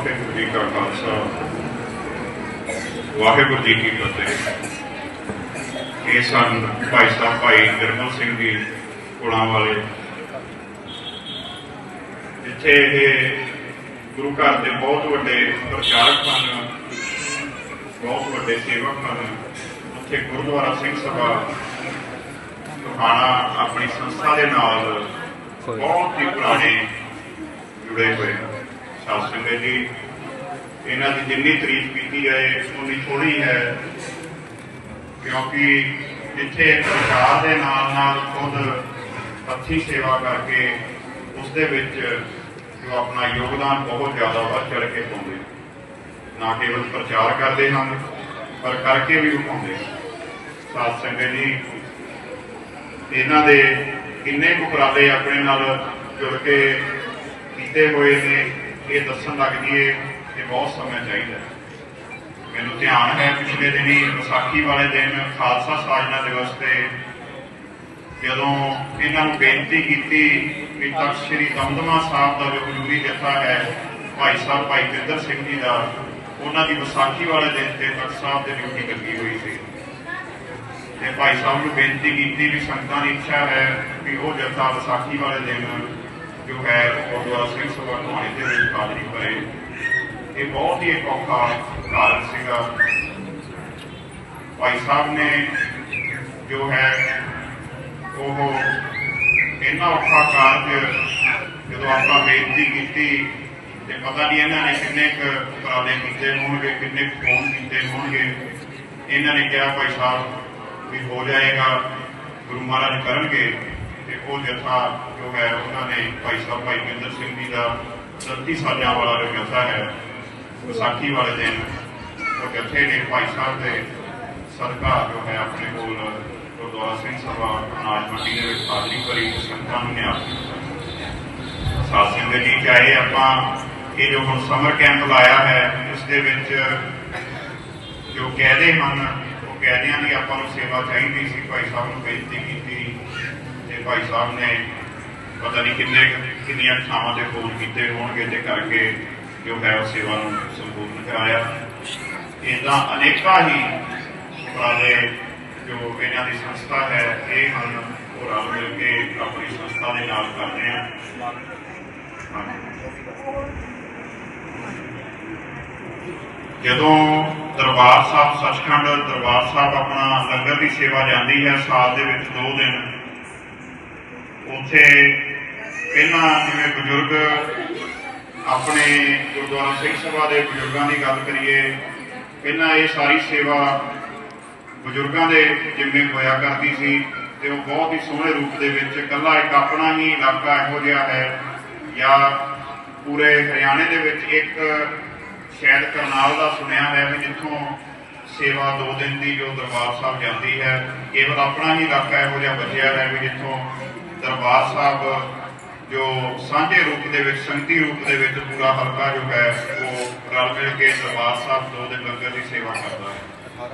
ਵਾਹਿਗੁਰੂ ਜੀ ਕਾ ਖਾਲਸਾ। ਵਾਹਿਗੁਰੂ ਜੀ ਕੀ ਫਤਿਹ। ਇਹ ਸਨ ਭਾਈ ਸਾਹਿਬ ਭਾਈ ਨਿਰਮਲ ਸਿੰਘ ਜੀ ਕੋਲਾਂ ਵਾਲੇ। ਜਿੱਥੇ ਇਹ ਗੁਰੂ ਘਰ ਦੇ ਬਹੁਤ ਵੱਡੇ ਪ੍ਰਚਾਰਕ ਹਨ ਬਹੁਤ ਵੱਡੇ ਸੇਵਕ ਹਨ ਉੱਥੇ ਗੁਰਦੁਆਰਾ ਸਿੰਘ ਸਭਾ ਟੋਹਾਣਾ ਆਪਣੀ ਸੰਸਥਾ ਦੇ ਨਾਲ ਬਹੁਤ ਹੀ ਪੁਰਾਣੇ ਜੁੜੇ ਹੋਏ। ਹਨ ਸਾਧ ਸੰਗਤ ਜੀ, ਇਹਨਾਂ ਦੀ ਜਿੰਨੀ ਤਾਰੀਫ ਕੀਤੀ ਜਾਏ, ਉਨੀ ਥੋੜੀ ਹੈ। ਕਿਉਂਕਿ ਜਿੱਥੇ ਪ੍ਰਚਾਰ ਦੇ ਨਾਲ ਨਾਲ ਖੁਦ ਹੱਥੀ ਸੇਵਾ ਕਰਕੇ ਉਸ ਦੇ ਵਿੱਚ ਜੋ ਆਪਣਾ ਯੋਗਦਾਨ ਬਹੁਤ ਜ਼ਿਆਦਾ ਵੱਧ ਚੜ ਕੇ ਪਾਉਂਦੇ ਨਾ ਕੇਵਲ ਪ੍ਰਚਾਰ ਕਰਦੇ ਹਨ, ਪਰ ਕਰਕੇ ਵੀ ਪਾਉਂਦੇ ਸਾਧ ਸੰਗਤ ਜੀ, ਇਹਨਾਂ ਦੇ ਕਿੰਨੇ ਕੁ ਉਪਰਾਲੇ ਆਪਣੇ ਨਾਲ ਜੁੜ ਕੇ ਕੀਤੇ ਹੋਏ ਨੇ ਇਹ ਦੱਸਣ ਲੱਗ ਜੀਏ ਕਿ ਬਹੁਤ ਸਮਾਂ ਚਾਹੀਦਾ ਮੈਨੂੰ ਧਿਆਨ ਹੈ ਪਿਛਲੇ ਦਿਨੀ ਵਿਸਾਖੀ ਵਾਲੇ ਦਿਨ ਖਾਲਸਾ ਸਾਜਨਾ ਦਿਵਸ ਤੇ ਜਦੋਂ ਇਹਨਾਂ ਨੂੰ ਬੇਨਤੀ ਕੀਤੀ ਕਿ ਤਖਤ ਸ੍ਰੀ ਦਮਦਮਾ ਸਾਹਿਬ ਦਾ ਜੋ ਹਜ਼ੂਰੀ ਜਥਾ ਹੈ, ਭਾਈ ਸਾਹਿਬ ਭਾਈ ਜਿੰਦਰ ਸਿੰਘ ਜੀ ਦਾ, ਉਹਨਾਂ ਦੀ ਵਿਸਾਖੀ ਵਾਲੇ ਦਿਨ ਤੇ ਤਖਤ ਸਾਹਿਬ ਦੇ ਡਿਊਟੀ ਲੱਗੀ ਹੋਈ ਸੀ। ਤੇ ਭਾਈ ਸਾਹਿਬ ਨੂੰ ਬੇਨਤੀ ਕੀਤੀ ਵੀ ਸੰਗਤਾਂ ਦੀ ਇੱਛਾ ਹੈ ਕਿ ਉਹ ਜਥਾ ਵਿਸਾਖੀ ਵਾਲੇ ਦਿਨ ਜੋ ਹੈ ਗੁਰਦੁਆਰਾ ਸਿੰਘ ਸਭਾ ਟੋਹਾਣੇ ਦੇ ਵਿੱਚ ਹਾਜ਼ਰੀ ਭਰੇ। ਇਹ ਬਹੁਤ ਹੀ ਇੱਕ ਔਖਾ ਕਾਰਨ ਸੀਗਾ। ਭਾਈ ਸਾਹਿਬ ਨੇ ਜੋ ਹੈ ਉਹ ਇੰਨਾ ਔਖਾ ਕਾਰਜ ਜਦੋਂ ਆਪਾਂ ਬੇਨਤੀ ਕੀਤੀ ਤੇ ਪਤਾ ਨਹੀਂ ਇਹਨਾਂ ਨੇ ਕਿੰਨੇ ਕੁ ਉਪਰਾਲੇ ਕੀਤੇ ਹੋਣਗੇ, ਕਿੰਨੇ ਕੁ ਫੋਨ ਕੀਤੇ ਹੋਣਗੇ। ਇਹਨਾਂ ਨੇ ਕਿਹਾ ਭਾਈ ਸਾਹਿਬ ਵੀ ਹੋ ਜਾਏਗਾ, ਗੁਰੂ ਮਹਾਰਾਜ ਕਰਨਗੇ। ਤੇ ਉਹ ਜਥਾ ਜੋ ਹੈ, ਉਹਨਾਂ ਨੇ ਭਾਈ ਸਾਹਿਬ ਭਾਈ ਬਿੰਦਰ ਸਿੰਘ ਜੀ ਦਾ 37 ਸਾਲਾਂ ਵਾਲਾ ਜੋ ਜਥਾ ਹੈ, ਵਿਸਾਖੀ ਵਾਲੇ ਦਿਨ, ਉਹ ਜਥੇ ਨੇ ਭਾਈ ਸਾਹਿਬ ਦੇ ਸਦਕਾ ਜੋ ਹੈ, ਆਪਣੇ ਕੋਲ ਗੁਰਦੁਆਰਾ ਸਿੰਘ ਸਭਾ ਅਨਾਜ ਮੰਡੀ ਦੇ ਵਿੱਚ ਹਾਜ਼ਰੀ ਭਰੀ ਤੇ ਸੰਗਤਾਂ ਨੂੰ ਨਿਆਂ ਸਾਧ ਸੰਗਤ ਜੀ ਚਾਹੇ ਆਪਾਂ, ਇਹ ਜੋ ਹੁਣ ਸਮਰ ਕੈਂਪ ਲਾਇਆ ਹੈ, ਇਸ ਦੇ ਵਿੱਚ ਜੋ ਕਹਿਦੇ ਹਨ, ਉਹ ਕਹਿਦਿਆਂ ਦੀ ਆਪਾਂ ਨੂੰ ਸੇਵਾ ਚਾਹੀਦੀ ਸੀ, ਭਾਈ ਸਾਹਿਬ ਨੂੰ ਬੇਨਤੀ ਕੀਤੀ। ਤੇ ਭਾਈ ਸਾਹਿਬ ਨੇ ਪਤਾ ਨਹੀਂ ਕਿੰਨੇ ਕਿੰਨੀਆਂ ਥਾਵਾਂ ਤੇ ਫੋਨ ਕੀਤੇ ਹੋਣਗੇ ਤੇ ਕਰਕੇ ਜੋ ਹੈ ਉਹ ਸੇਵਾ ਨੂੰ ਸੰਪੂਰਨ ਕਰਾਇਆ। ਇਦਾਂ ਅਨੇਕਾਂ ਹੀ ਉਪਰਾਲੇ ਜੋ ਇਹਨਾਂ ਦੀ ਸੰਸਥਾ ਹੈ, ਇਹ ਹਨ ਉਹ ਰਲ ਮਿਲ ਕੇ ਆਪਣੀ ਸੰਸਥਾ ਦੇ ਨਾਲ ਕਰਦੇ ਆ ਜਦੋਂ ਦਰਬਾਰ ਸਾਹਿਬ, ਸੱਚਖੰਡ ਦਰਬਾਰ ਸਾਹਿਬ ਆਪਣਾ ਲੰਗਰ ਦੀ ਸੇਵਾ ਜਾਂਦੀ ਹੈ, ਸਾਲ ਦੇ ਵਿੱਚ ਦੋ ਦਿਨ ਉੱਥੇ ਪਹਿਲਾਂ ਜਿਵੇਂ ਬਜ਼ੁਰਗ ਆਪਣੇ ਗੁਰਦੁਆਰਾ ਸਿੰਘ ਸਭਾ ਦੇ ਬਜ਼ੁਰਗਾਂ ਦੀ ਗੱਲ ਕਰੀਏ, ਪਹਿਲਾਂ ਇਹ ਸਾਰੀ ਸੇਵਾ ਬਜ਼ੁਰਗਾਂ ਦੇ ਜਿੰਮੇ ਹੋਇਆ ਕਰਦੀ ਸੀ ਤੇ ਉਹ ਬਹੁਤ ਹੀ ਸੋਹਣੇ ਰੂਪ ਦੇ ਵਿੱਚ ਇਕੱਲਾ ਇੱਕ ਆਪਣਾ ਹੀ ਇਲਾਕਾ ਇਹੋ ਜਿਹਾ ਹੈ ਜਾਂ ਪੂਰੇ ਹਰਿਆਣੇ ਦੇ ਵਿੱਚ ਇੱਕ ਸ਼ਾਇਦ ਕਰਨਾਲ ਦਾ ਸੁਣਿਆ ਹੈ ਵੀ ਜਿੱਥੋਂ ਸੇਵਾ ਦੋ ਦਿਨ ਦੀ ਜੋ ਦਰਬਾਰ ਸਾਹਿਬ ਜਾਂਦੀ ਹੈ, ਕੇਵਲ ਆਪਣਾ ਹੀ ਇਲਾਕਾ ਇਹੋ ਜਿਹਾ ਬਚਿਆ ਹੈ ਵੀ ਜਿੱਥੋਂ ਦਰਬਾਰ ਸਾਹਿਬ, ਜੋ ਸਾਂਝੇ ਰੂਪ ਦੇ ਵਿੱਚ, ਸੰਗਤੀ ਰੂਪ ਦੇ ਵਿੱਚ ਪੂਰਾ ਹਲਕਾ ਜੋ ਹੈ, ਉਹ ਰਲ ਮਿਲ ਕੇ ਦਰਬਾਰ ਸਾਹਿਬ ਦੋ ਦਿਨ ਲੰਗਰ ਦੀ ਸੇਵਾ ਕਰਦਾ ਹੈ।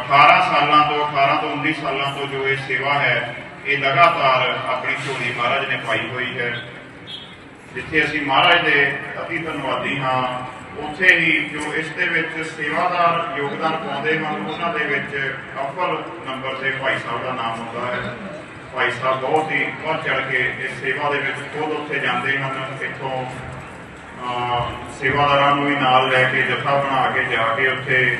18 ਸਾਲਾਂ ਤੋਂ 18 ਤੋਂ 19 ਸਾਲਾਂ ਤੋਂ ਜੋ ਇਹ ਸੇਵਾ ਹੈ, ਇਹ ਲਗਾਤਾਰ ਆਪਣੀ ਝੋਲੀ ਮਹਾਰਾਜ ਨੇ ਪਾਈ ਹੋਈ ਹੈ। ਜਿੱਥੇ ਅਸੀਂ ਮਹਾਰਾਜ ਦੇ ਅਤੀ ਧੰਨਵਾਦੀ ਹਾਂ, ਉੱਥੇ ਹੀ ਜੋ ਇਸ ਦੇ ਵਿੱਚ ਸੇਵਾਦਾਰ ਯੋਗਦਾਨ ਪਾਉਂਦੇ ਹਨ, ਉਹਨਾਂ ਦੇ ਵਿੱਚ ਅਫਲ ਨੰਬਰ ਤੇ ਭਾਈ ਸਾਹਿਬ ਦਾ ਨਾਮ ਹੁੰਦਾ ਹੈ। ਭਾਈ ਸਾਹਿਬ ਬਹੁਤ ਹੀ ਵੱਧ ਚੜ ਕੇ ਇਸ ਸੇਵਾ ਦੇ ਵਿੱਚ ਖੁਦ ਉੱਥੇ ਜਾਂਦੇ ਹਨ, ਇੱਥੋਂ ਸੇਵਾਦਾਰਾਂ ਨੂੰ ਵੀ ਨਾਲ ਲੈ ਕੇ ਜਥਾ ਬਣਾ ਕੇ ਜਾ ਕੇ ਉੱਥੇ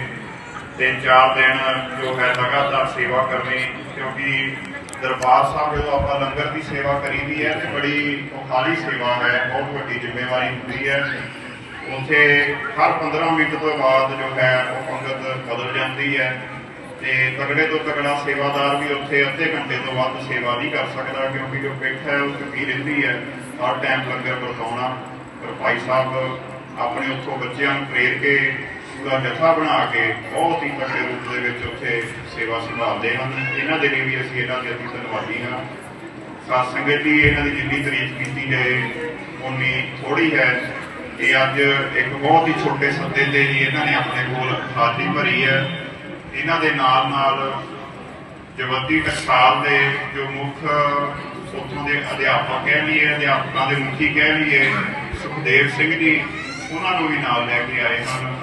ਤਿੰਨ ਚਾਰ ਦਿਨ ਜੋ ਹੈ ਲਗਾਤਾਰ ਸੇਵਾ ਕਰਨੀ, ਕਿਉਂਕਿ ਦਰਬਾਰ ਸਾਹਿਬ ਜਦੋਂ ਆਪਾਂ ਲੰਗਰ ਦੀ ਸੇਵਾ ਕਰੀਦੀ ਹੈ ਤੇ ਬੜੀ ਔਖਾਲੀ ਸੇਵਾ ਹੈ, ਬਹੁਤ ਵੱਡੀ ਜ਼ਿੰਮੇਵਾਰੀ ਹੁੰਦੀ ਹੈ। ਉੱਥੇ ਹਰ 15 ਮਿੰਟ ਤੋਂ ਬਾਅਦ ਜੋ ਹੈ ਉਹ ਪੰਗਤ ਬਦਲ ਜਾਂਦੀ ਹੈ। ਤੇ ਤਗੜੇ ਤੋਂ ਤਗੜਾ ਸੇਵਾਦਾਰ ਵੀ ਉੱਥੇ ਅੱਧੇ ਘੰਟੇ ਤੋਂ ਵੱਧ ਸੇਵਾ ਨਹੀਂ ਕਰ ਸਕਦਾ, ਕਿਉਂਕਿ ਜੋ ਪਿੱਠ ਹੈ ਉਹ ਚੁੱਕੀ ਰਹਿੰਦੀ ਹੈ। ਹਰ ਟਾਈਮ ਲੰਗਰ ਵਰਤਾਉਣਾ, ਪਰ ਭਾਈ ਸਾਹਿਬ ਆਪਣੇ ਉੱਥੋਂ ਬੱਚਿਆਂ ਨੂੰ ਪ੍ਰੇਰ ਕੇ, ਪੂਰਾ ਜਥਾ ਬਣਾ ਕੇ ਬਹੁਤ ਹੀ ਤਕੜੇ ਰੂਪ ਦੇ ਵਿੱਚ ਉੱਥੇ ਸੇਵਾ ਸੰਭਾਲਦੇ ਹਨ। ਇਹਨਾਂ ਦੇ ਲਈ ਵੀ ਅਸੀਂ ਇਹਨਾਂ ਦੇ ਅਤੀ ਧੰਨਵਾਦੀ ਹਾਂ। ਸਾਧ ਸੰਗਤ ਜੀ ਇਹਨਾਂ ਦੀ ਜਿੰਨੀ ਤਾਰੀਫ ਕੀਤੀ ਜਾਏ ਉਨੀ ਥੋੜੀ ਹੈ। ਇਹ ਅੱਜ ਇੱਕ ਬਹੁਤ ਹੀ ਛੋਟੇ ਸੱਦੇ ਤੇ ਹੀ ਇਹਨਾਂ ਨੇ ਆਪਣੇ ਕੋਲ ਹਾਜ਼ਰੀ ਭਰੀ ਹੈ। ਇਹਨਾਂ ਦੇ ਨਾਲ ਨਾਲ ਜਵੱਦੀ ਟਕਸਾਲ ਦੇ ਜੋ ਮੁੱਖ ਉੱਥੋਂ ਦੇ ਅਧਿਆਪਕ ਕਹਿ ਲਈਏ, ਅਧਿਆਪਕਾਂ ਦੇ ਮੁਖੀ ਕਹਿ ਲਈਏ, ਸੁਖਦੇਵ ਸਿੰਘ ਜੀ, ਉਹਨਾਂ ਨੂੰ ਵੀ ਨਾਲ ਲੈ ਕੇ ਆਏ ਹਨ।